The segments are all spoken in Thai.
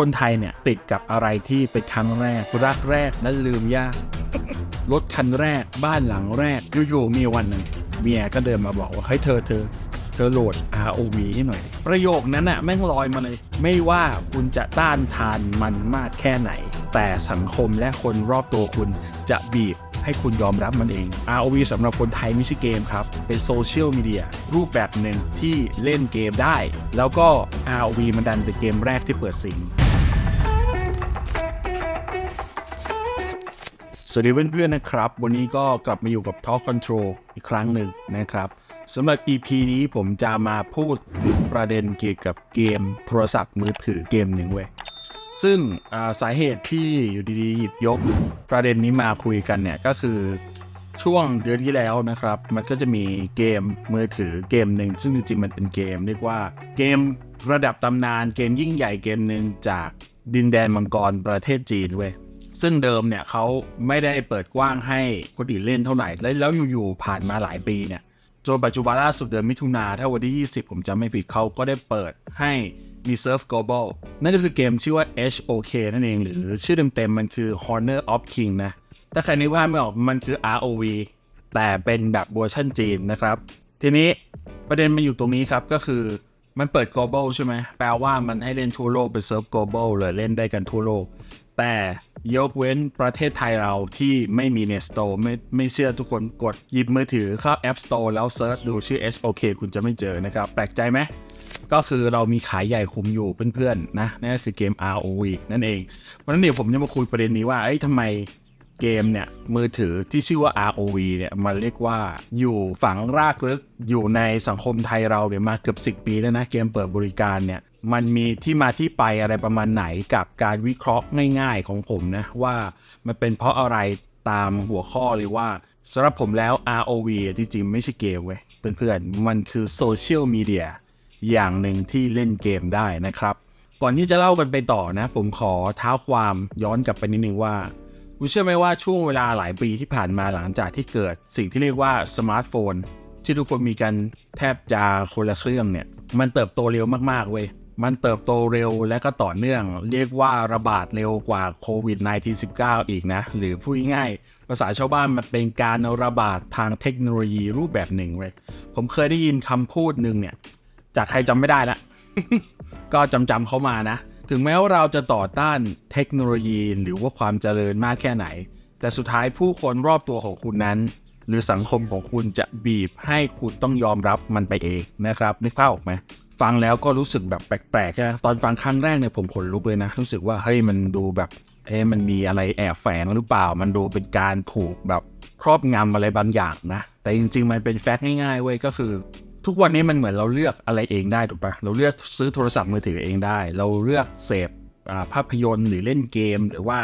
คนไทยเนี่ยติดกับอะไรที่เป็นครั้งแรก รักแรกและลืมยาก รถคันแรกบ้านหลังแรกอยู่ๆมีวันหนึ่งเมียก็เดินมาบอกว่าเฮ้ยเธอเธอเธอโหลด ROV ให้หน่อย ประโยคนั้นน่ะแม่งลอยมาเลย ไม่ว่าคุณจะต้านทานมันมากแค่ไหน แต่สังคมและคนรอบตัวคุณจะบีบให้คุณยอมรับมันเอง ROV สำหรับคนไทยไม่ใช่เกมครับ เป็นโซเชียลมีเดียรูปแบบหนึ่งที่เล่นเกมได้ แล้วก็ ROV มันดันเป็นเกมแรกที่เปิดซิง สวัสดีเพื่อนๆนะครับ วันนี้ก็กลับมาอยู่กับ Talk Control อีกครั้งหนึ่งนะครับสำหรับ EP นี้ผมจะมาพูดถึงประเด็นเกี่ยวกับเกมโทรศัพท์มือถือเกมหนึ่งเว้ยซึ่งาสาเหตุที่อยู่ดีๆ หยิบยก ประเด็นนี้มาคุยกันเนี่ยก็คือช่วงเดือนที่แล้วนะครับ มันก็จะมีเกมมือถือเกมหนึ่งซึ่งจริงๆมันเป็นเกม เรียกว่าเกมระดับตำนานเกมยิ่งใหญ่เกมหนึ่งจากดินแดนมังกรประเทศจีนเว้ย ซึ่งเดิมเนี่ยเขาไม่ได้เปิดกว้างให้คนอื่นเล่นเท่าไหร่แล้วแล้วอยู่ๆผ่านมาหลายปีเนี่ยจนปัจจุบันล่าสุดเดือนมิถุนาถ้าวันที่ 20 ผมจำไม่ผิดเขาก็ได้เปิดให้มีเซิร์ฟ global นั่นก็คือเกมชื่อว่า HOK นั่นเอง หรือชื่อเต็มๆมันคือ Honor of King นะ ถ้าใครนึกภาพไม่ออกมันคือ ROV แต่เป็นแบบเวอร์ชันจีนนะครับ ทีนี้ประเด็นมันอยู่ตรงนี้ครับ ก็คือมันเปิด global ใช่ไหมแปลว่ามันให้เล่นทั่วโลกเป็นเซิร์ฟ global เลยเล่นได้กันทั่วโลก แต่ ยกเว้นประเทศไทยเราที่ไม่มี Net Store ไม่ไม่เชื่อทุกคนกดหยิบมือถือเข้า App Store แล้วเซิร์ชดูชื่อ HOK คุณจะไม่เจอนะครับ แปลกใจไหมก็คือเรามีขายใหญ่คุมอยู่เพื่อนๆนะนั่นคือเกม ROV นั่นเอง วันนั้นเดี๋ยวผมจะมาคุยประเด็นนี้ว่าเอ้ยทำไมเกมเนี่ยมือถือที่ชื่อว่า ROV เนี่ยมันเรียกว่าอยู่ฝังรากลึกอยู่ในสังคมไทยเราเนี่ยมาเกือบ 10 ปีแล้วนะ เกมเปิดบริการเนี่ย มันมีที่มาที่ไปอะไรประมาณไหนกับการวิเคราะห์ง่ายๆของผมนะ ว่ามันเป็นเพราะอะไรตามหัวข้อเลยว่าสำหรับผมแล้ว ROV จริงๆ ไม่ใช่เกมเว้ยเพื่อนๆ มันคือโซเชียลมีเดียอย่างหนึ่งที่เล่นเกมได้นะครับ ก่อนที่จะเล่ากันไปต่อนะ ผมขอเท้าความย้อนกลับไปนิดนึงว่าคุณเชื่อไหมว่าช่วงเวลาหลายปีที่ผ่านมาหลังจากที่เกิด สิ่งที่เรียกว่าสมาร์ทโฟนที่ทุกคนมีกันแทบจะคนละเครื่องเนี่ย มันเติบโตเร็วมากๆเว้ย มันเติบโตเร็วและก็ต่อเนื่อง เรียกว่าระบาดเร็วกว่าโควิด -19 อีกนะ หรือพูดง่ายภาษาชาวบ้านมันเป็นการระบาดทางเทคโนโลยีรูปแบบหนึ่งเว้ยผมเคยได้ยินคำพูดหนึ่งเนี่ย จากใครจำไม่ได้ละก็จำจำๆเขามานะ ถึงแม้ว่าเราจะต่อต้านเทคโนโลยีหรือว่าความเจริญมากแค่ไหน แต่สุดท้ายผู้คนรอบตัวของคุณนั้น หรือสังคมของคุณจะบีบให้คุณต้องยอมรับมันไปเองนะครับนึกภาพออกไหมฟังแล้วก็รู้สึกแบบแปลกๆใช่ไหมตอนฟังครั้งแรกเนี่ยผมขนลุกเลยนะ รู้สึกว่าเฮ้ยมันดูแบบเอ๊ะมันมีอะไรแอบแฝงหรือเปล่า มันดูเป็นการถูกแบบครอบงำอะไรบางอย่างนะ แต่จริงๆ มันเป็นแฟกต์ง่ายๆเว้ยก็คือ ทุกวันนี้มันเหมือนเราเลือกอะไรเองได้ถูกปะเราเลือกซื้อโทรศัพท์มือถือเองได้ เราเลือกเสพภาพยนตร์หรือเล่นเกม หรือว่า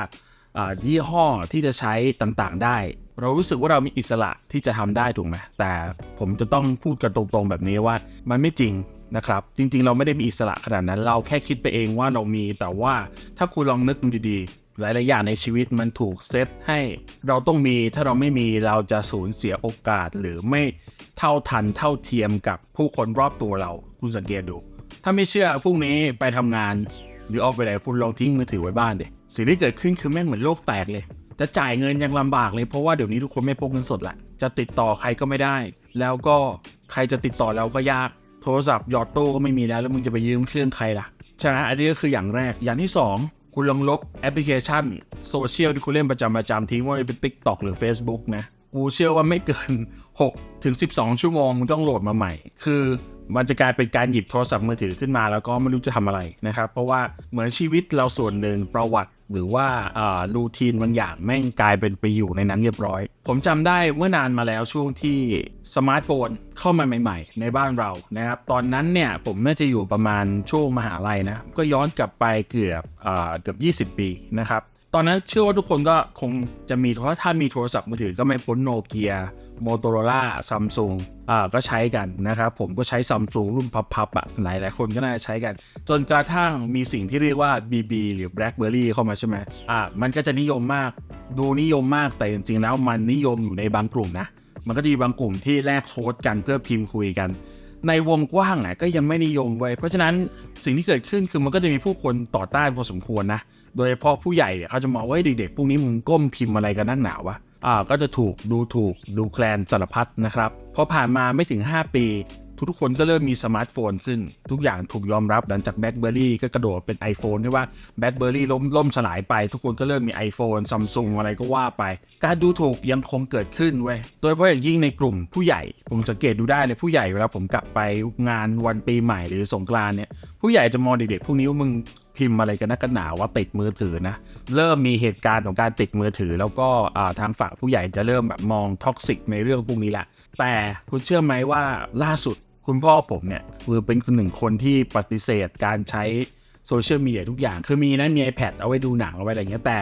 ยี่ห้อที่จะใช้ต่างๆได้ เรารู้สึกว่าเรามีอิสระที่จะทำได้ถูกไหมแต่ผมจะต้องพูดกันตรงๆแบบนี้ว่ามันไม่จริงนะครับ จริงๆ เราไม่ได้มีอิสระขนาดนั้น เราแค่คิดไปเองว่าเรามี แต่ว่าถ้าคุณลองนึกดูดีๆ หลายๆอย่างในชีวิตมันถูกเซตให้เราต้องมี ถ้าเราไม่มีเราจะสูญเสียโอกาส หรือไม่เท่าทันเท่าเทียมกับผู้คนรอบตัวเราคุณสังเกตดู ถ้าไม่เชื่อพรุ่งนี้ไปทำงาน หรือออกไปไหนคุณลองทิ้งมือถือไว้บ้านเด็สิ่งที่เกิดขึ้นคือแม่งเหมือนโลกแตกเลย จะจ่ายเงินยังลำบากเลยเพราะว่าเดี๋ยวนี้ทุกคนไม่พกเงินสดละจะติดต่อใครก็ไม่ได้ แล้วก็ใครจะติดต่อเราก็ยาก โทรศัพท์หยอดตู้ก็ไม่มีแล้ว แล้วมึงจะไปยืมเครื่องใครล่ะใช่ไหมอันนี้ก็คืออย่างแรกอย่างที่ 2 คุณลองลบแอปพลิเคชันโซเชียลที่คุณเล่นประจำประจำทิ้งไว้เป็น TikTok หรือ Facebook นะกูเชื่อว่าไม่เกิน6ถึง12 ชั่วโมงมึงต้องโหลดมาใหม่ คือ มันจะกลายเป็นการหยิบโทรศัพท์มือถือขึ้นมา แล้วก็ไม่รู้จะทำอะไรนะครับ เพราะว่าเหมือนชีวิตเราส่วนหนึ่งประวัติหรือว่าอ่ารูทีนบางอย่างแม่งกลายเป็นไปอยู่ในนั้นเรียบร้อย ผมจำได้เมื่อนานมาแล้วช่วงที่สมาร์ทโฟนเข้ามาใหม่ ๆ ในบ้านเรานะครับ ตอนนั้นเนี่ยผมน่าจะอยู่ประมาณช่วงมหาลัยนะ ก็ย้อนกลับไปเกือบอ่าเกือบ 20 ปีนะครับ ตอนนั้นเชื่อว่าทุกคนก็คงจะมีเพราะถ้ามีโทรศัพท์มือถือก็ไม่พ้นโนเกีย โมโตโรล่าซัมซุงอ่าก็ใช้กันนะครับผมก็ใช้ซัมซุงรุ่นพับๆอะหลายหลายๆคนก็น่าจะใช้กัน จนกระทั่งมีสิ่งที่เรียกว่า BB หรือ BlackBerry เข้ามาใช่ไหมอ่ามันก็จะนิยมมากดูนิยมมากแต่จริงๆแล้วมันนิยมอยู่ในบางกลุ่มนะ มันก็จะมีบางกลุ่มที่แลกโค้ดกันเพื่อพิมพ์คุยกัน ในวงกว้างอะก็ยังไม่นิยมไว้ เพราะฉะนั้นสิ่งที่เกิดขึ้นคือมันก็จะมีผู้คนต่อต้านพอสมควรนะโดยเฉพาะผู้ใหญ่เนี่ยเขาจะมองว่าเด็กๆพวกนี้มึงก้มพิมพ์อะไรกันนักหนาวะ อ่าก็จะถูกดูถูกดูแคลนสารพัดนะครับพอผ่านมาไม่ถึง 5 ปีทุกๆคนก็เริ่มมีสมาร์ทโฟนขึ้น ทุกอย่างถูกยอมรับหลังจากแบล็ c เบอรี่ก็กระโดดเป็น iPhone ที่ว่าแบล็ c เบอรี่ล้มล่มสลายไป ทุกคนก็เริ่มมี iPhone ซัมซุงอะไรก็ว่าไป การดูถูกยังคงเกิดขึ้นเว้ยโดยเฉพาะอย่างยิ่งในกลุ่มผู้ใหญ่ ผมสังเกตดูได้เลยผู้ใหญ่เวลาผมกลับไปงานวันปีใหม่หรือสงกรานเนี่ยผู้ใหญ่จะมองเด็กๆพวกนี้ว่ามึง พิมพ์อะไรกันนักกันหนาว่าติดมือถือนะ เริ่มมีเหตุการณ์ของการติดมือถือ แล้วก็ทางฝั่งผู้ใหญ่จะเริ่มแบบมองท็อกซิกในเรื่องพวกนี้แหละ แต่คุณเชื่อไหมว่าล่าสุดคุณพ่อผมเนี่ยคือเป็นคนหนึ่งคนที่ปฏิเสธการใช้โซเชียลมีเดียทุกอย่าง คือมีนะมี iPad เอาไว้ดูหนังเอาไว้อะไรเงี้ยแต่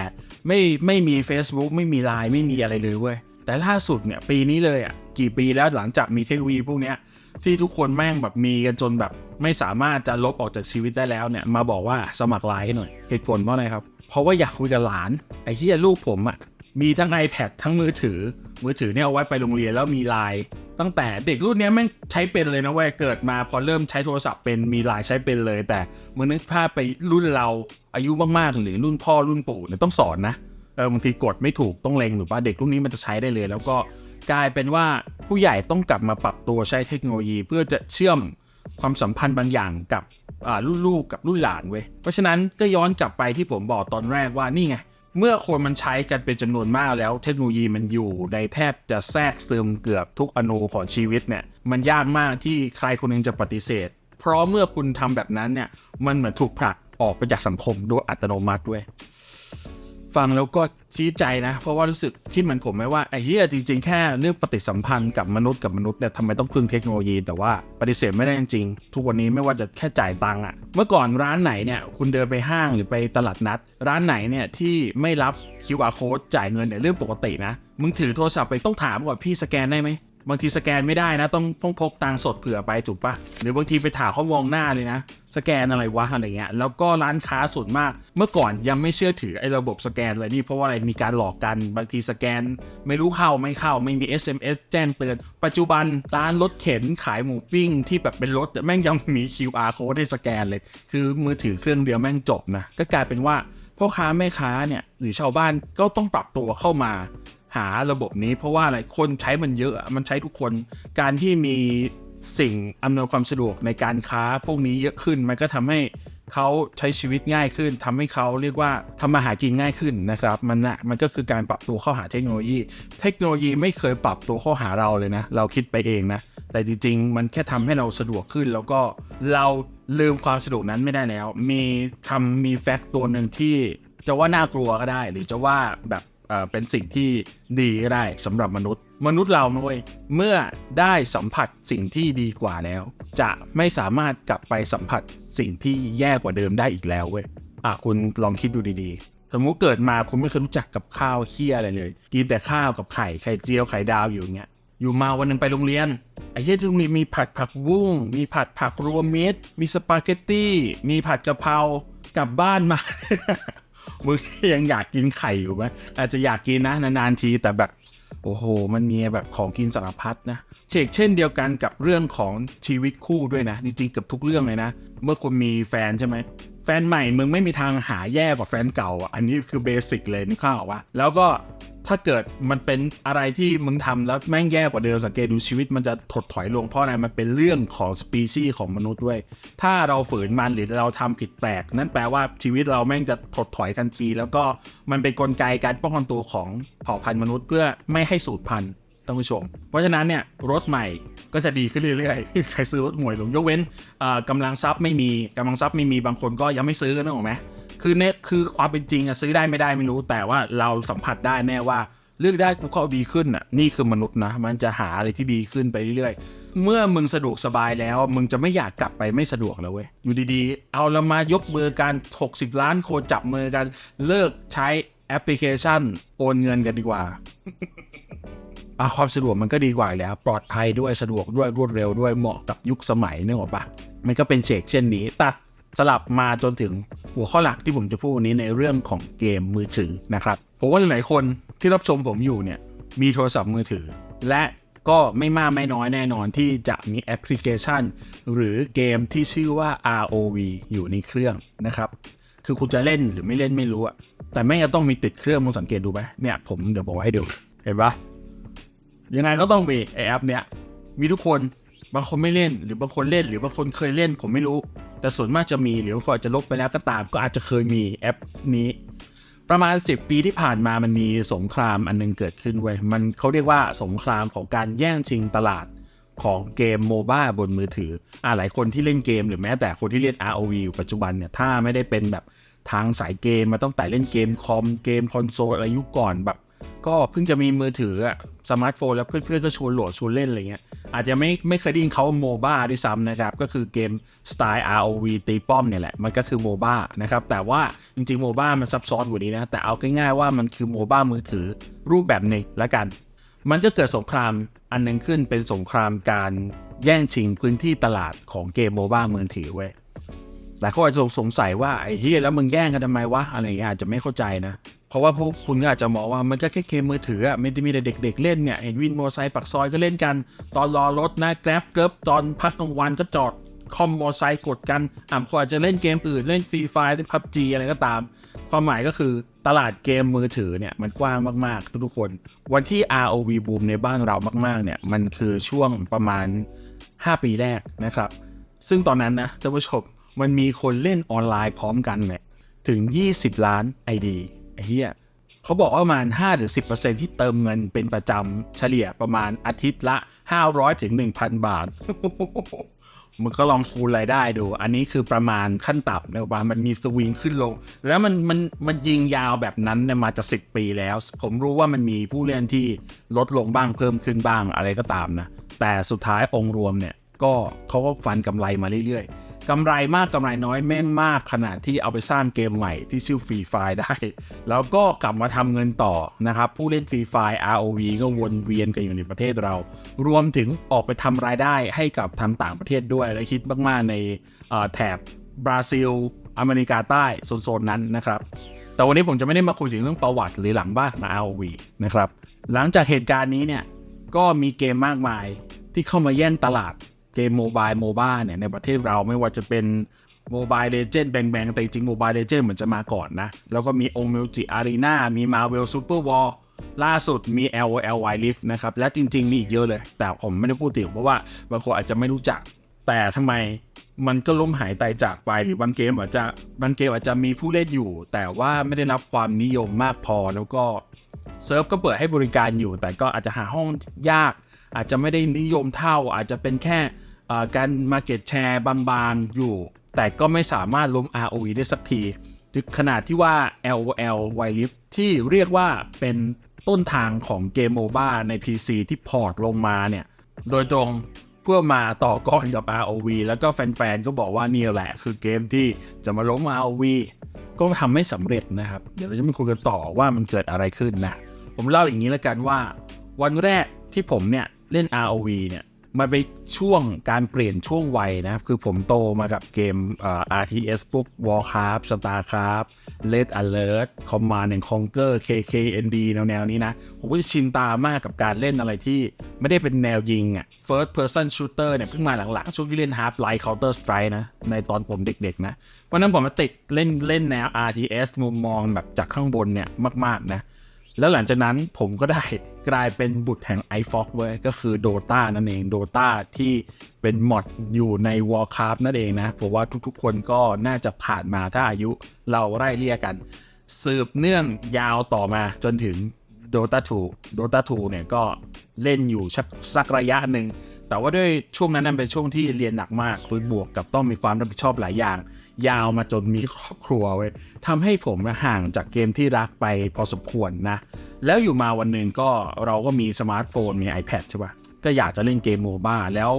ไม่ไม่มี Facebook ไม่มี Line ไม่มีอะไรเลยเว้ยแต่ล่าสุดเนี่ยปีนี้เลยอะกี่ปีแล้วหลังจากมีเทคโนโลยีพวกเนี้ยที่ทุกคนแม่งแบบมีกันจนแบบ ไม่สามารถจะลบออกจากชีวิตได้แล้วเนี่ยมาบอกว่าสมัครไลน์ให้หน่อยเหตุผลเพราะอะไรครับ เพราะว่าอยากคุยกับหลาน ไอ้ที่ลูกผมอะ่ะมีทั้ง iPad ทั้งมือถือ มือถือเนี่ยเอาไว้ไปโรงเรียนแล้วมีไลน์ตั้งแต่เด็กรุ่นนี้แม่งใช้เป็นเลยนะเว้ยเกิดมาพอเริ่มใช้โทรศัพท์เป็นมีไลน์ใช้เป็นเลย แต่มือนึกภาพไปรุ่นเราอายุมากๆหรือรุ่นพ่อรุ่นปู่เนี่ยต้องสอนนะเออบางทีกดไม่ถูกต้องเลงหรือว่าเด็กรุ่นนี้มันจะใช้ได้เลย แล้วก็กลายเป็นว่าผู้ใหญ่ต้องกลับมาปรับตัวใช้เทคโนโลยี เพื่อจะเชื่อม ความสัมพันธ์บางอย่างกับรุ่นลูกกับรุ่นหลานเว้ยเพราะฉะนั้นก็ย้อนกลับไปที่ผมบอกตอนแรกว่านี่ไงเมื่อคนมันใช้กันเป็นจำนวนมากแล้วเทคโนโลยีมันอยู่ในแทบจะแทรกซึมเกือบทุกอนูของชีวิตเนี่ยมันยากมากที่ใครคนหนึงจะปฏิเสธ เพราะเมื่อคุณทำแบบนั้นเนี่ยมันเหมือนถูกผลักออกไปจากสังคมโดยอัตโนมัติด้วย ฟังแล้วก็ชี้ใจนะ เพราะว่ารู้สึกคิดเหมือนผมไหมว่าไอ้เฮียจริงๆแค่เรื่องปฏิสัมพันธ์กับมนุษย์กับมนุษย์เนี่ยทำไมต้องพึ่งเทคโนโลยี แต่ว่าปฏิเสธไม่ได้จริงๆทุกวันนี้ไม่ว่าจะแค่จ่ายตังค์อะเมื่อก่อนร้านไหนเนี่ยคุณเดินไปห้างหรือไปตลาดนัด ร้านไหนเนี่ยที่ไม่รับ QR code จ่ายเงินเนี่ยเรื่องปกตินะมึงถือโทรศัพท์ไปต้องถามก่อนพี่สแกนได้ไหม บางทีสแกนไม่ได้นะ ต้องต้องพกตังสดเผื่อไปถูกปะหรือบางทีไปถามเขามองหน้าเลยนะ สแกนอะไรวะอะไรเงี้ยแล้วก็ร้านค้าส่วนมาก เมื่อก่อนยังไม่เชื่อถือไอ้ระบบสแกนเลยนี่เพราะว่าอะไรมีการหลอกกันบางทีสแกน ไม่รู้เข้าไม่เข้าไม่มี SMS แจ้งเตือนปัจจุบันร้านรถเข็นขายหมูปิ้งที่แบบเป็นรถแม่งยังมี QR code ให้สแกนเลย คือมือถือเครื่องเดียวแม่งจบนะก็กลายเป็นว่าพ่อค้าแม่ค้าเนี่ยหรือชาวบ้านก็ต้องปรับตัวเข้ามา หาระบบนี้ เพราะว่าอะไรคนใช้มันเยอะมันใช้ทุกคนการที่มีสิ่งอำนวยความสะดวกในการค้าพวกนี้เยอะขึ้น มันก็ทำให้เขาใช้ชีวิตง่ายขึ้นทำให้เขาเรียกว่าทำมาหากินง่ายขึ้นนะครับ มันนะมันก็คือการปรับตัวเข้าหาเทคโนโลยี เทคโนโลยีไม่เคยปรับตัวเข้าหาเราเลยนะ เราคิดไปเองนะ แต่จริงๆ มันแค่ทำให้เราสะดวกขึ้น แล้วก็เราลืมความสะดวกนั้นไม่ได้แล้ว มีคำมีแฟกต์ตัวหนึ่งที่จะว่าน่ากลัวก็ได้ หรือจะว่าแบบ เป็นสิ่งที่ดีก็ได้สำหรับมนุษย์ มนุษย์เรานะเว้ยเมื่อได้สัมผัสสิ่งที่ดีกว่าแล้ว จะไม่สามารถกลับไปสัมผัสสิ่งที่แย่กว่าเดิมได้อีกแล้วเว้ยอะคุณลองคิดดูดีๆ สมมุติเกิดมาคุณไม่เคยรู้จักกับข้าวเคี้ยอะไรเลย กินแต่ข้าวกับไข่ไข่เจียวไข่ดาวอยู่อย่างเงี้ยอยู่มาวันหนึงไปโรงเรียนไอ้เหี้ยที่โรงเรียนมีผัดผักบุ้งมีผัดผักรวมมิตรมีสปาเกตตี้มีผัดกะเพรากลับบ้านมา มึงยังอยากกินไข่อยู่ไหมอาจจะอยากกินนะนานๆทีแต่แบบโอ้โห มันมีแบบของกินสารพัดนะเชกเช่นเดียวกันกับเรื่องของชีวิตคู่ด้วยนะจริงๆเกับทุกเรื่องเลยนะ เมื่อคุณมีแฟนใช่ไหมแฟนใหม่มึงไม่มีทางหาแย่กว่าแฟนเก่า อันนี้คือเบสิกเลยนี่ข้าวว่าแล้วก็ ถ้าเกิดมันเป็นอะไรที่มึงทำแล้วแม่งแย่กว่าเดิมสังเกตดูชีวิตมันจะถดถอยลงเพราะอะไรมันเป็นเรื่องของสปีชีส์ของมนุษย์ด้วยถ้าเราฝืนมันหรือเราทำผิดแปลก นั่นแปลว่าชีวิตเราแม่งจะถดถอยทันที แล้วก็มันเป็นนกลไกการป้องกันตัวของเผ่าพันธุ์มนุษย์เพื่อไม่ให้สูญพันธุ์ท่านผู้ชม เพราะฉะนั้นเนี่ยรถใหม่ก็จะดีขึ้นเรื่อยๆ ใครซื้อรถหน่วยลงยกเว้นเอ่อกำลังทรัพย์ไม่มีกำลังทรัพย์ไม่มีบางคนก็ยังไม่ซื้อกันนึกออกไหม คือเนี่ยคือความเป็นจริงอะซื้อได้ไม่ได้ไม่รู้แต่ว่าเราสัมผัสได้แน่ว่าเลือกได้กูก็เอาดีขึ้นอะนี่คือมนุษย์นะ มันจะหาอะไรที่ดีขึ้นไปเรื่อยๆ เมื่อมึงสะดวกสบายแล้ว มึงจะไม่อยากกลับไปไม่สะดวกแล้วเว้ยอยู่ดีๆ เอาละมายกมือกัน60 ล้านโคนจับมือกัน เลิกใช้แอปพลิเคชัน โอนเงินกันดีกว่าอะความสะดวกมันก็ดีกว่าแล้ว ปลอดภัยด้วยสะดวกด้วยรวดเร็วด้วยเหมาะกับยุคสมัยนึกออกปะมันก็เป็นเชกเช่นนี้ตัด สลับมาจนถึงหัวข้อหลักที่ผมจะพูดวันนี้ในเรื่องของเกมมือถือนะครับผมว่าหลายๆคนที่รับชมผมอยู่เนี่ยมีโทรศัพท์มือถือ และก็ไม่มากไม่น้อยแน่นอนที่จะมีแอปพลิเคชัน หรือเกมที่ชื่อว่า ROV อยู่ในเครื่องนะครับ คือคุณจะเล่นหรือไม่เล่นไม่รู้อะแต่ไม่งจะต้องมีติดเครื่องมึงสังเกตดูไหมเนี่ยผมเดี๋ยวบอกให้ดู เห็นปะยังไงก็ต้องมีไอแอปเนี้ยมีทุกคนบางคนไม่เล่นหรือบางคนเล่น หรือบางคนเคยเล่นผมไม่รู้ แต่ส่วนมากจะมีหรือบางคอาจจะลบไปแล้วก็ตาม ก็อาจจะเคยมีแอปนี้ ประมาณ 10 ปีที่ผ่านมามันมีสงครามอันหนึงเกิดขึ้นเว้มันเขาเรียกว่าสงครามของการแย่งชิงตลาดของเกมโมบ้าบนมือถืออ่าหลายคนที่เล่นเกมหรือแม้แต่คนที่เล่น ROV อยู่ปัจจุบันเนี่ย ถ้าไม่ได้เป็นแบบทางสายเกมมาตั้งแต่เล่นเกมคอมเกมคอนโซลอะไรยุก่อนแบบ ก็เพิ่งจะมีมือถืออะสมาร์ทโฟนแล้วเพื่อนๆก็ชวนโหลดชวนเล่นอะไรเงี้ย อาจจะไม่ไม่เคยได้ยินเขาโมบ้าด้วยซ้ำนะครับ ก็คือเกมสไตล์ ROV ตีป้อมเนี่ยแหละ มันก็คือโมบ้านะครับ แต่ว่าจริงๆโมบ้ามันซับซ้อนกว่านี้นะ แต่เอาง่ายๆว่ามันคือโมบ้ามือถือรูปแบบหนึ่งละกัน มันก็เกิดสงครามอันหนึงขึ้นเป็นสงครามการแย่งชิงพื้นที่ตลาดของเกมโมบ้ามือถือเว้ยหลายคนอาจจะสงสัยว่าไอ้เฮียแล้วมึงแย่งกันทำไมวะอะไรอย่างเงี้ยอาจจะไม่เข้าใจนะ เพราะว่าพวกคุณก็อาจจะมองว่ามันก็แค่เกมมือถืออะไม่ได้มีแต่เด็กๆเล่นเนี่ยเห็นวินมอเตอร์ไซค์ปักซอยก็เล่นกัน ตอนรอรถนะแกร็บเกิบตอนพักกลางวันก็จอดคอมมอเตอร์ไซค์กดกันอะคนอาจจะเล่นเกมอื่นเล่นฟรีไฟล์เล่นพับจีอะไรก็ตาม ความหมายก็คือตลาดเกมมือถือเนี่ยมันกว้างมากๆ ทุกคน วันที่ ROV บูมในบ้านเรามากๆเนี่ยมันคือช่วงประมาณ 5 ปีแรกนะครับ ซึ่งตอนนั้นนะท่านผู้ชมมันมีคนเล่นออนไลน์พร้อมกันเนี่ยถึง 20 ล้าน ID เหี้ยเขาบอกว่าประมาณ 5-10%ที่เติมเงินเป็นประจำเฉลี่ยประมาณอาทิตย์ละ 500ถึง1,000 บาทมึงก็ลองคูณรายได้ดู อันนี้คือประมาณขั้นต่ำนะว่ามันมีสวิงขึ้นลง แล้วมันมันมันยิงยาวแบบนั้นเนี่ยมาจะสิปีแล้ว ผมรู้ว่ามันมีผู้เล่นที่ลดลงบ้างเพิ่มขึ้นบ้างอะไรก็ตามนะ แต่สุดท้ายองค์รวมเนี่ยก็เขาก็ฟันกำไรมาเรื่อยๆ กำไรมากกำไรน้อยแม่งมากขนาดที่เอาไปสร้างเกมใหม่ที่ชื่อฟรีไฟได้ แล้วก็กลับมาทำเงินต่อนะครับ ผู้เล่นฟรีไฟ ROV ก็วนเวียนกันอยู่ในประเทศเรา รวมถึงออกไปทำรายได้ให้กับทางต่างประเทศด้วยและคิดมากๆในแถบบราซิล อเมริกาใต้โซนๆนั้นนะครับแต่วันนี้ผมจะไม่ได้มาคุยถึงเรื่องประวัติหรือหลังบ้านมา ROV นะครับ หลังจากเหตุการณ์นี้เนี่ย ก็มีเกมมากมายที่เข้ามาแย่งตลาด เกมโมบายโมบ้าเนี่ยในประเทศเราไม่ว่าจะเป็นโมบายเลเจนด์แบงแบงแต่จริงโมบายเลเจนด์เหมือนจะมาก่อนนะ แล้วก็มีองค์มิวจิอารีนามี Marvel Super War ล่าสุดมี LOL Wild Rift นะครับ และจริง ๆ มีอีกเยอะเลย แต่ผมไม่ได้พูดถึงเพราะว่าบางคนอาจจะไม่รู้จัก แต่ทำไมมันก็ล้มหายตายจากไปหรือบางเกมอาจจะบางเกมอาจจะมีผู้เล่นอยู่ แต่ว่าไม่ได้รับความนิยมมากพอแล้วก็เซิร์ฟก็เปิดให้บริการอยู่ แต่ก็อาจจะหาห้องยาก อาจจะไม่ได้นิยมเท่า อาจจะเป็นแค่ การมาเก็ตแชร์บางๆ อยู่ แต่ก็ไม่สามารถล้ม ROV ได้สักทีถึงขนาดที่ว่า LOL Wild Rift ที่เรียกว่าเป็นต้นทางของเกมโมบ้าใน PC ที่พอร์ตลงมาเนี่ย โดยตรงเพื่อมาต่อกรกับ ROV แล้วก็แฟนๆ ก็บอกว่านี่แหละ คือเกมที่จะมาล้ม ROV ก็ทำไม่สำเร็จนะครับ เดี๋ยวเราจะมาคุยกันต่อว่ามันเกิดอะไรขึ้นนะ ผมเล่าอย่างนี้แล้วกันว่า วันแรกที่ผมเนี่ย เล่น ROV เนี่ย มันไปนช่วงการเปลี่ยนช่วงวัยนะ คือผมโตมากับเกมเอ่อ RTS พวก Warcraft StarCraft Red Alert Command and Conquer KKND แนวๆนี้นะ ผมก็จะชินตามากกับการเล่นอะไรที่ไม่ได้เป็นแนวยิงอะ First Person Shooter เนี่ยเพิ่งมาหลังๆ ช่วงที่เล่น Half Life Counter Strike นะ ในตอนผมเด็กๆนะวันนั้นผมมาติดเล่นเล่นแนว RTS มุมมองแบบจากข้างบนเนี่ยมากๆนะ แล้วหลังจากนั้นผมก็ได้กลายเป็นบุตรแห่ง i f o x เว้ยก็คือ Dota นั่นเอง Dota ที่เป็นมอดอยู่ใน Warcraft นั่นเองนะผมว่าทุกๆ คนก็น่าจะผ่านมาถ้าอายุเราไล่เรียกกัน สืบเนื่องยาวต่อมาจนถึง Dota 2 Dota 2เนี่ยก็เล่นอยู่สักสักระยะหนึ่ง แต่ว่าด้วยช่วงนั้นนั้นเป็นช่วงที่เรียนหนักมากคือบวกกับต้องมีความรับผิดชอบหลายอย่าง ยาวมาจนมีครอบครัวเว้ยทำให้ผมห่างจากเกมที่รักไปพอสมควรนะ แล้วอยู่มาวันหนึ่งก็เราก็มีสมาร์ทโฟนมี iPad ใช่ปะก็อยากจะเล่นเกมโมบ้าแล้ว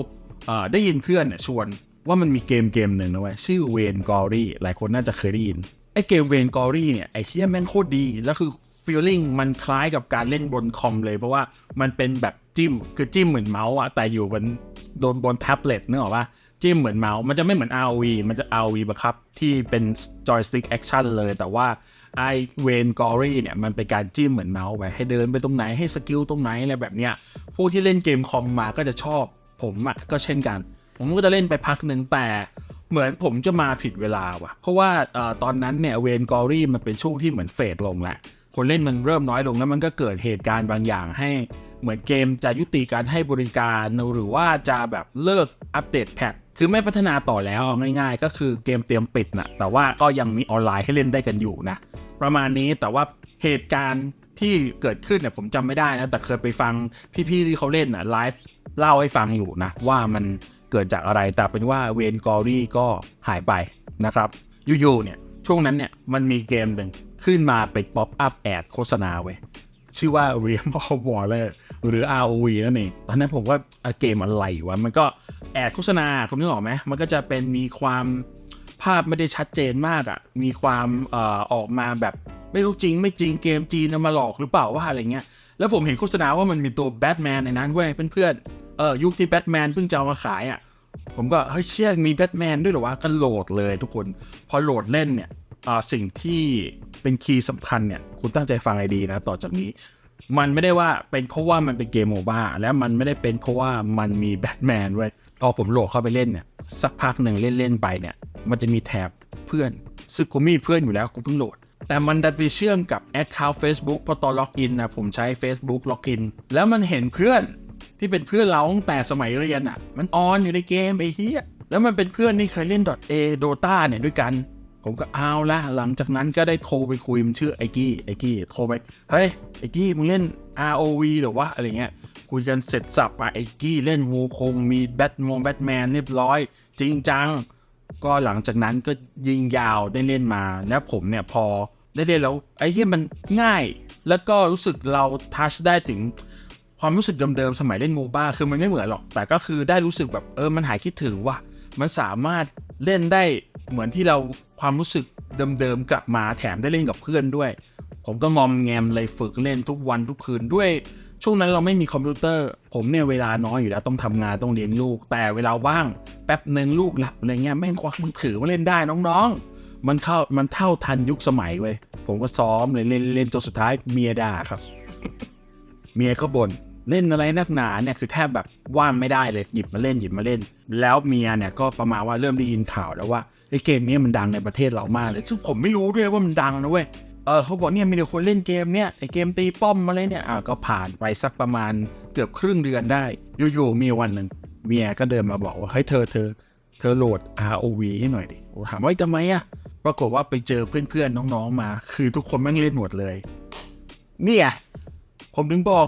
ได้ยินเพื่อนชวนว่ามันมีเกมเกมหนึ่งนะเว้ยชื่อเวนกอรี่หลายคนน่าจะเคยได้ยิน ไอเกมเวนกอรี่เนี่ย ไอเทียแม่งโคตรดี แล้วคือฟีลลิ่งมันคล้ายกับการเล่นบนคอมเลย เพราะว่ามันเป็นแบบจิ้ม คือจิ้มเหมือนเมาส์อะแต่อยู่บนโดนบนแท็บเล็ตนึกออกปะ จิ้มเหมือนเมาส์มันจะไม่เหมือน ROV มันจะ ROV บังคับที่เป็นจอยสติ๊กแอคชั่นเลย แต่ว่าไอเวนกอรี่เนี่ย มันเป็นการจิ้มเหมือนเมาส์ไปให้เดินไปตรงไหนให้สกิลตรงไหน อะไรแบบเนี้ยพวกที่เล่นเกมคอมมาก็จะชอบ ผมอะก็เช่นกัน ผมก็จะเล่นไปพักหนึ่งแต่เหมือนผมจะมาผิดเวลาว่ะ เพราะว่าอตอนนั้นเนี่ยเวนกอรี่มันเป็นช่วงที่เหมือนเฟดลงแหละคนเล่นมันเริ่มน้อยลงแล้วมันก็เกิดเหตุการณ์บางอย่างให้เหมือนเกมจะยุติการให้บริการ หรือว่าจะแบบเลิกอัปเดตแพท คือไม่พัฒนาต่อแล้วง่าย ๆ ก็คือเกมเตรียมปิดนะแต่ว่าก็ยังมีออนไลน์ให้เล่นได้กันอยู่นะ ประมาณนี้แต่ว่าเหตุการณ์ที่เกิดขึ้นเนี่ยผมจำไม่ได้นะ แต่เคยไปฟังพี่ๆที่เขาเล่นนะไลฟ์เล่าให้ฟังอยู่นะ ว่ามันเกิดจากอะไรแต่เป็นว่าเวนกอรี่ก็หายไปนะครับอยู่ๆเนี่ยช่วงนั้นเนี่ยมันมีเกมหนึ่งขึ้นมาเป็นป๊อปอัพแอดโฆษณาเว้ย ชื่อว่า Realm of Water หรือ ROV นั่นเอง ตอนนั้นผมว่าเกมอะไรวะ มันก็แอดโฆษณาคุณนึกออกไหม มันก็จะเป็นมีความภาพไม่ได้ชัดเจนมากอะ่ะ มีความอออกมาแบบไม่รู้จริง ไม่จริงเกมจีนเอามาหลอกหรือเปล่าว่าอะไรเงี้ย แล้วผมเห็นโฆษณาว่ามันมีตัวแบทแมนในนั้นเว้ยเพื่อนๆ เออยุคที่แบทแมนเพิ่งจะเอามาขายอะ ผมก็เฮ้ยเชี่ยมีแบทแมนด้วยเหรอวะก็โหลดเลยทุกคน พอโหลดเล่นเนี่ยสิ่งที่ เป็นคีย์สำคัญเนี่ยคุณตั้งใจฟังให้ดีนะ ต่อจากนี้ มันไม่ได้ว่าเป็นเพราะว่ามันเป็นเกมโมบ้าและมันไม่ได้เป็นเพราะว่ามันมีแบทแมนไว้พอผมโหลดเข้าไปเล่นเนี่ยสักพักหนึ่งเล่นๆไปเนี่ย มันจะมีแถบเพื่อนซึ่งกูมีเพื่อนอยู่แล้วกูเพิ่งโหลด แต่มันดันไปเชื่อมกับ Account Facebook พอตอนล็อกอินนะผมใช้ Facebook ล็อกอินแล้วมันเห็นเพื่อนที่เป็นเพื่อนเราตั้งแต่สมัยเรียนอะ มันออนอยู่ในเกมไอ้เหี้ยแล้วมันเป็นเพื่อนที่เคยเล่น .a Dota เนี่ยด้วยกัน ผมก็เอาละหลังจากนั้นก็ได้โทรไปคุยมันชื่อไอ้กี้ไอ้กี้โทรไปเฮ้ยไอ้กี้มึงเล่น ROV หรือวะอะไรเงี้ยคุยกันเสร็จสับอะไอ้กี้เล่นวูคงมีแบทมงแบทแมนเรียบร้อย จริงจัง ก็หลังจากนั้นก็ยิงยาวได้เล่นมา แล้วผมเนี่ยพอได้เล่นแล้วไอ้ที่มันง่าย แล้วก็รู้สึกเราทัชได้ถึงความรู้สึกเดิมๆสมัยเล่นโมบ้าคือมันไม่เหมือนหรอก แต่ก็คือได้รู้สึกแบบเออมันหายคิดถึงว่ะมันสามารถเล่นได้เหมือนที่เรา ความรู้สึกเดิมๆกลับมาแถมได้เล่นกับเพื่อนด้วย ผมก็งอมแงมเลยฝึกเล่นทุกวันทุกคืนด้วย ช่วงนั้นเราไม่มีคอมพิวเตอร์ ผมเนี่ยเวลาน้อยอยู่แล้วต้องทำงานต้องเลี้ยงลูก แต่เวลาว่างแป๊บหนึ่งลูกหลับอะไรเงี้ยแม่งควักมือถือมาเล่นได้น้องๆ มันเข้ามันเท่าทันยุคสมัยเว้ยผมก็ซ้อมเลยเล่นเล่นจนสุดท้ายเมียด่าครับ เมียก็บน่น เล่นอะไรนักหนาเนี่ยคือแทบแบบว่างไม่ได้เลยหยิบมาเล่นหยิบมาเล่น แล้วเมียเนี่ยก็ประมาณว่าเริ่มได้ยินข่าวแล้วว่าไอ้เกมนี้มันดังในประเทศเรามากเลยซึ่งผมไม่รู้ด้วยว่ามันดังนะเว้ยเออเขาบอกเนี่ยมีแต่คนเล่นเกมเนี่ยไอ้เกมตีป้อมมาเลยเนี่ยอ่าก็ผ่านไปสักประมาณเกือบครึ่งเดือนได้อยู่ๆมีวันหนึ่งเมียก็เดินมาบอกว่าเฮ้ยเธอเธอเธอโหลด ROV ให้หน่อยดิผมถามว่าทำไมอะปรากฏว่าไปเจอเพื่อนๆน้องๆมา คือทุกคนแม่งเล่นหมดเลย เนี่ยผมถึงบอก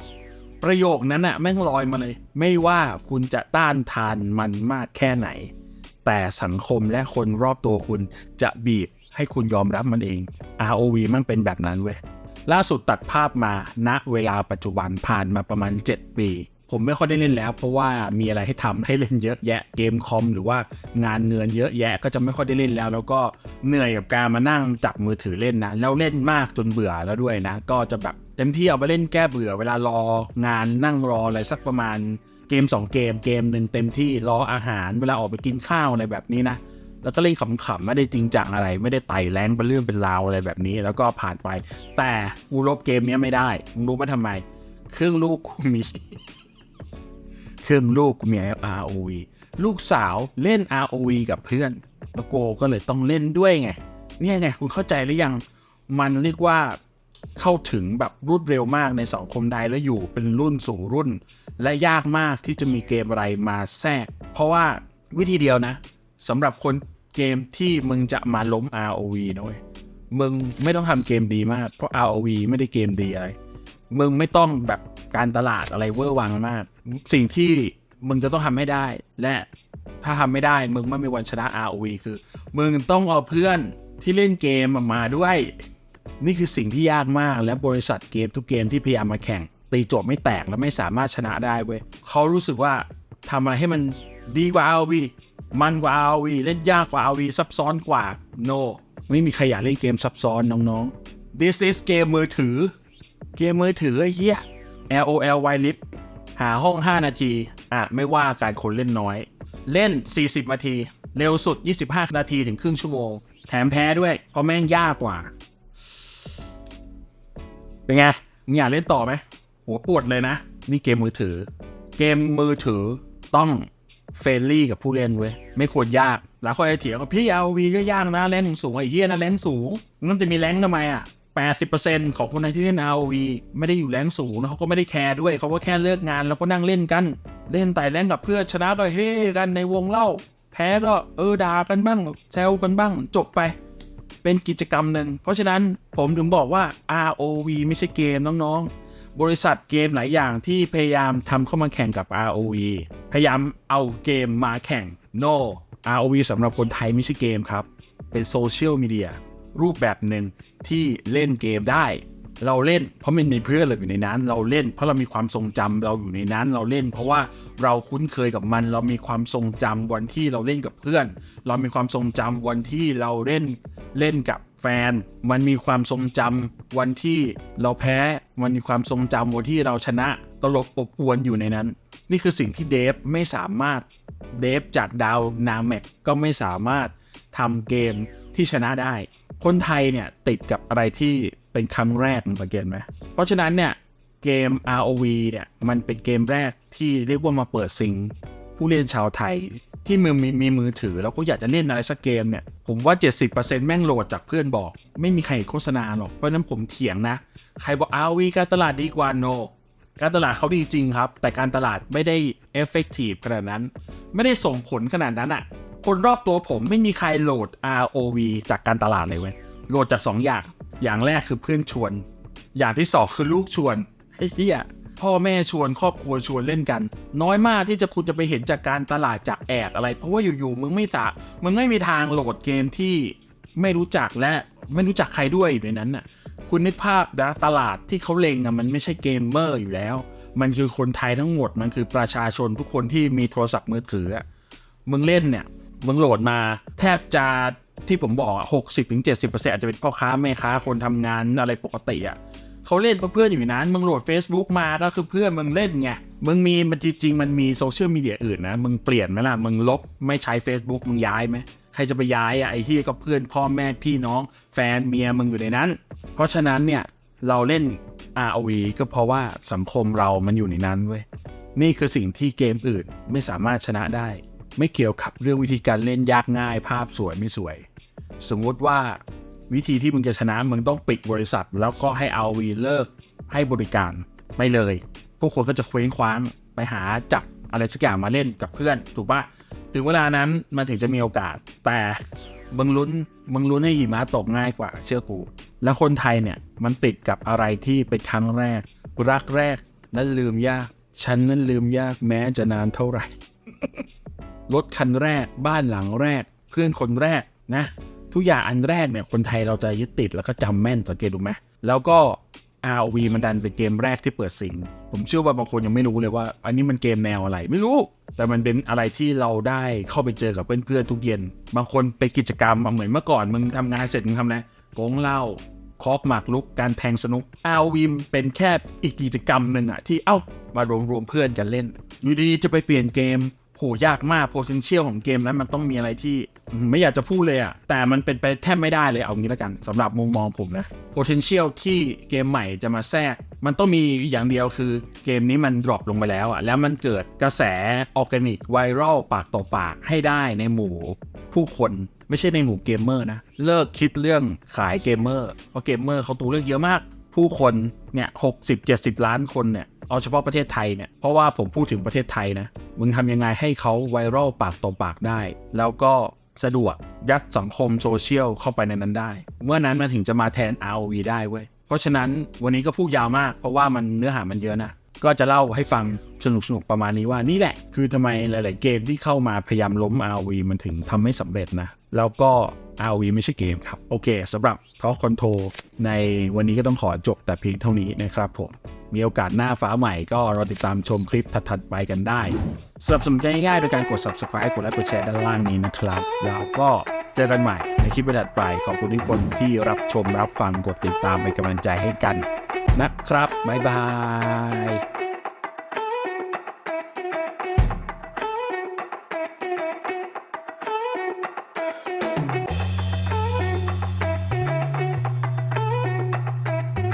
ประโยคนั้นอะแม่งลอยมาเลย ไม่ว่าคุณจะต้านทานมันมากแค่ไหน แต่สังคมและคนรอบตัวคุณจะบีบให้คุณยอมรับมันเอง ROV มันเป็นแบบนั้นเว้ยล่าสุดตัดภาพมาณเวลาปัจจุบันผ่านมาประมาณ 7 ปี ผมไม่ค่อยได้เล่นแล้ว เพราะว่ามีอะไรให้ทำให้เล่นเยอะแยะเกมคอม หรือว่างานเงินเยอะแยะก็จะไม่ค่อยได้เล่นแล้ว แล้วก็เหนื่อยกับการมานั่งจับมือถือเล่นนะแล้วเล่นมากจนเบื่อแล้วด้วยนะ ก็จะแบบเต็มที่เอาไปเล่นแก้เบื่อ เวลารองานนั่งรออะไรสักประมาณเกม 2 เกมเกมหนึ่งเต็มที่รออาหารเวลาออกไปกินข้าวอะไรแบบนี้นะแล้วก็เล่นขำๆไม่ได้จริงจังอะไร ไม่ได้ไต่แรงเป็นเรื่องเป็นราวอะไรแบบนี้ แล้วก็ผ่านไป แต่กูลบเกมนี้ไม่ได้มึงรู้ไหมทำไม เครื่องลูกกูมี เครื่องลูกมี ROV ลูกสาวเล่น ROV กับเพื่อนแล้วโกก็เลยต้องเล่นด้วยไง เนี่ยไงคุณเข้าใจหรือยัง มันเรียกว่าเข้าถึงแบบรวดเร็วมากในสังคมใดแล้วอยู่เป็นรุ่นสู่รุ่น และยากมากที่จะมีเกมอะไรมาแทรก เพราะว่าวิธีเดียวนะสำหรับคนเกมที่มึงจะมาล้ม ROV นะเว้ยมึงไม่ต้องทำเกมดีมาก เพราะ ROV ไม่ได้เกมดีอะไร มึงไม่ต้องแบบการตลาดอะไรเวอร์วังมาก สิ่งที่มึงจะต้องทำให้ได้ และถ้าทำไม่ได้มึงไม่มีวันชนะ ROV คือ มึงต้องเอาเพื่อนที่เล่นเกมมาด้วย นี่คือสิ่งที่ยากมากและบริษัทเกมทุกเกมที่พยายามมาแข่ง ตีโจทย์ไม่แตกและไม่สามารถชนะได้เว้ยเขารู้สึกว่าทำอะไรให้มันดีกว่า ROV มันกว่า ROV เล่นยากกว่า ROV ซับซ้อนกว่า no ไม่มีใครอยากเล่นเกมซับซ้อนน้องๆ this is เกมมือถือ เกมมือถือไอ้เหี้ย LOL w i l i p หาห้อง 5 นาที อะ ไม่ว่าการคนเล่นน้อย เล่น 40 นาที เร็วสุด 25 นาทีถึงครึ่งชั่วโมง แถมแพ้ด้วยเพราะแม่งยากกว่า เป็นไงมึงอยากเล่นต่อไหม หัวปวดเลยนะ นี่เกมมือถือ เกมมือถือต้องเฟรนลี่กับผู้เล่นเว้ย ไม่ควรยาก แล้วค่อยเถียงว่าพี่เอาวีก็ยากนะแรงสูงไอ้เหี้ยนะแรงสูงมันจะมีแรงทำไมอะ 80%ของคนไทยที่เล่น ROV ไม่ได้อยู่แรงสูงนะเขาก็ไม่ได้แคร์ด้วยเขาก็แค่เลิกงานแล้วก็นั่งเล่นกัน เล่นไต่แรงกับเพื่อนชนะก็เฮ้กันในวงเล่า แพ้ก็เออด่ากันบ้างแซวกันบ้างจบไป เป็นกิจกรรมหนึ่งเพราะฉะนั้นผมถึงบอกว่า ROV ไม่ใช่เกมน้องๆ บริษัทเกมหลายอย่างที่พยายามทำเข้ามาแข่งกับ ROV พยายามเอาเกมมาแข่ง no ROV สำหรับคนไทยไม่ใช่เกมครับ เป็นโซเชียลมีเดีย รูปแบบหนึ่งที่เล่นเกมได้ เราเล่นเพราะมันมีเพื่อนเราอยู่ในนั้น เราเล่นเพราะเรามีความทรงจำเราอยู่ในนั้น เราเล่น เพราะว่าเราคุ้นเคยกับมัน เรามีความทรงจำวันที่เราเล่นกับเพื่อน เรามีความทรงจำวันที่เราเล่นเล่นกับแฟน มันมีความทรงจำวันที่เราแพ้ มันมีความทรงจำวันที่เราชนะตลบอบอวนอยู่ในนั้น นี่คือสิ่งที่เดฟไม่สามารถเดฟจากดาวนาแม็กก็ไม่สามารถทำเกม ที่ชนะได้ คนไทยเนี่ยติดกับอะไรที่เป็นครั้งแรกมึงสังเกตไหมเพราะฉะนั้นเนี่ยเกม ROV เนี่ยมันเป็นเกมแรกที่เรียกว่ามาเปิดซิงผู้เล่นชาวไทยที่มือมีมีมือถือแล้วก็อยากจะเล่นอะไรสักเกมเนี่ยผมว่า 70%แม่งโหลดจากเพื่อนบอก ไม่มีใครโฆษณาหรอกเพราะฉะนั้นผมเถียงนะ ใครบอก ROV การตลาดดีกว่าโ no การตลาดเขาดีจริงครับ แต่การตลาดไม่ได้ effective ขนาดนั้น ไม่ได้ส่งผลขนาดนั้นอะ คนรอบตัวผมไม่มีใครโหลด ROV จากการตลาดเลยเว้ย โหลดจาก2อย่าง อย่างแรกคือเพื่อนชวน อย่างที่สองคือลูกชวนไอ้เหี้ยพ่อแม่ชวนครอบครัวชวนเล่นกัน น้อยมากที่จะคุณจะไปเห็นจากการตลาดจากแอดอะไร เพราะว่าอยู่ๆมึงไม่สามึงไม่มีทางโหลดเกมที่ไม่รู้จักและไม่รู้จักใครด้วยในนั้นน่ะ คุณนึกภาพนะตลาดที่เขาเล็งอะมันไม่ใช่เกมเมอร์อยู่แล้ว มันคือคนไทยทั้งหมด มันคือประชาชนทุกคนที่มีโทรศัพท์มือถือมึงเล่นเนี่ย มึงโหลดมา แทบจะที่ผมบอกหกสิบถึงเจ็ดสิบเปอร์เซ็นต์อาจจะเป็นพ่อค้าแม่ค้าคนทำงานอะไรปกติอะเขาเล่นเพื่อนอยู่ในนั้น มึงโหลด Facebook มาก็คือเพื่อนมึงเล่นไง มึงมีมันจริงๆ มันมีโซเชียลมีเดียอื่นนะ มึงเปลี่ยนไหมล่ะ มึงลบไม่ใช้ Facebook มึงย้ายไหมใครจะไปย้ายอะไอ้ที่ก็เพื่อนพ่อแม่พี่น้อง แฟนเมียมึงอยู่ในนั้น เพราะฉะนั้นเนี่ยเราเล่น ROV ก็เพราะว่าสังคมเรามันอยู่ในนั้นเว้ยนี่คือสิ่งที่เกมอื่นไม่สามารถชนะได้ ไม่เกี่ยวกับเรื่องวิธีการเล่นยากง่าย ภาพสวยไม่สวย สมมติว่าวิธีที่มึงจะชนะมึงต้องปิดบริษัท แล้วก็ให้เอาวีเลิกให้บริการไม่เลย พวกคนก็จะเคว้งคว้างไปหาจับอะไรสักอย่างมาเล่นกับเพื่อน ถูกปะถึงเวลานั้นมันถึงจะมีโอกาส แต่มึงลุ้นมึงลุ้นให้หิมะตกง่ายกว่าเชื่อกู แล้วคนไทยเนี่ยมันติดกับอะไรที่เป็นครั้งแรก รักแรกนั้นลืมยาก ฉันนั้นลืมยากแม้จะนานเท่าไหร่ รถคันแรก บ้านหลังแรก เพื่อนคนแรกนะ ทุกอย่างอันแรกเนี่ยคนไทยเราจะยึดติดแล้วก็จำแม่นสังเกตดูไหมแล้วก็ ROV มันดันเป็นเกมแรกที่เปิดสิงผมเชื่อว่าบางคนยังไม่รู้เลยว่า อันนี้มันเกมแนวอะไรไม่รู้ แต่มันเป็นอะไรที่เราได้เข้าไปเจอกับเพื่อนๆทุกเย็น บางคนไปกิจกรรมเหมือนเมื่อก่อนมึงทำงานเสร็จมึงทำอะไรโกงเหล้าคอกหมากลุกการแทงสนุก ROV เป็นแค่อีกกิจกรรมหนึ่งอะที่เอ้ามารวมรวมๆเพื่อนกันเล่น อยู่ดีจะไปเปลี่ยนเกม โหยากมาก potential ของเกมนั้นมันต้องมีอะไรที่ไม่อยากจะพูดเลยอะแต่มันเป็นไปแทบไม่ได้เลยเอางี้แล้วกันสำหรับมุมมองผมนะ potential ที่เกมใหม่จะมาแทรก มันต้องมีอย่างเดียวคือเกมนี้มัน drop ลงไปแล้วอะแล้วมันเกิดกระแสออร์แกนิกไวรัลปากต่อปากให้ได้ในหมู่ผู้คนไม่ใช่ในหมู่เกมเมอร์นะ เลิกคิดเรื่องขายเกมเมอร์เพราะเกมเมอร์เขาตัวเลือกเยอะมาก ผู้คนเนี่ยหกสิบเจ็ดสิบล้านคนเนี่ย เอาเฉพาะประเทศไทยเนี่ย เพราะว่าผมพูดถึงประเทศไทยนะ มึงทำยังไงให้เขาไวรัลปากต่อปากได้ แล้วก็สะดวกยัดสังคมโซเชียลเข้าไปในนั้นได้ เมื่อนั้นมันถึงจะมาแทน ROV ได้เว้ย เพราะฉะนั้นวันนี้ก็พูดยาวมาก เพราะว่ามันเนื้อหามันเยอะนะ ก็จะเล่าให้ฟังสนุกๆประมาณนี้ว่านี่แหละ คือทำไมหลาย ๆ เกมที่เข้ามาพยายามล้ม ROV มันถึงทำไม่สำเร็จนะ แล้วก็ ROV ไม่ใช่เกมครับ โอเคสำหรับ Talk Control ในวันนี้ก็ต้องขอจบแต่เพียงเท่านี้นะครับผม มีโอกาสหน้าฟ้าใหม่ก็รอติดตามชมคลิปถัดๆไปกันได้สนับสนุนง่ายๆโดยการกด subscribe กดไลค์กดแชร์ด้านล่างนี้นะครับ แล้วก็เจอกันใหม่ในคลิปถัดไป ขอบคุณทุกคนที่รับชมรับฟังกดติดตามเป็นกำลังใจให้กันนะครับบ๊ายบาย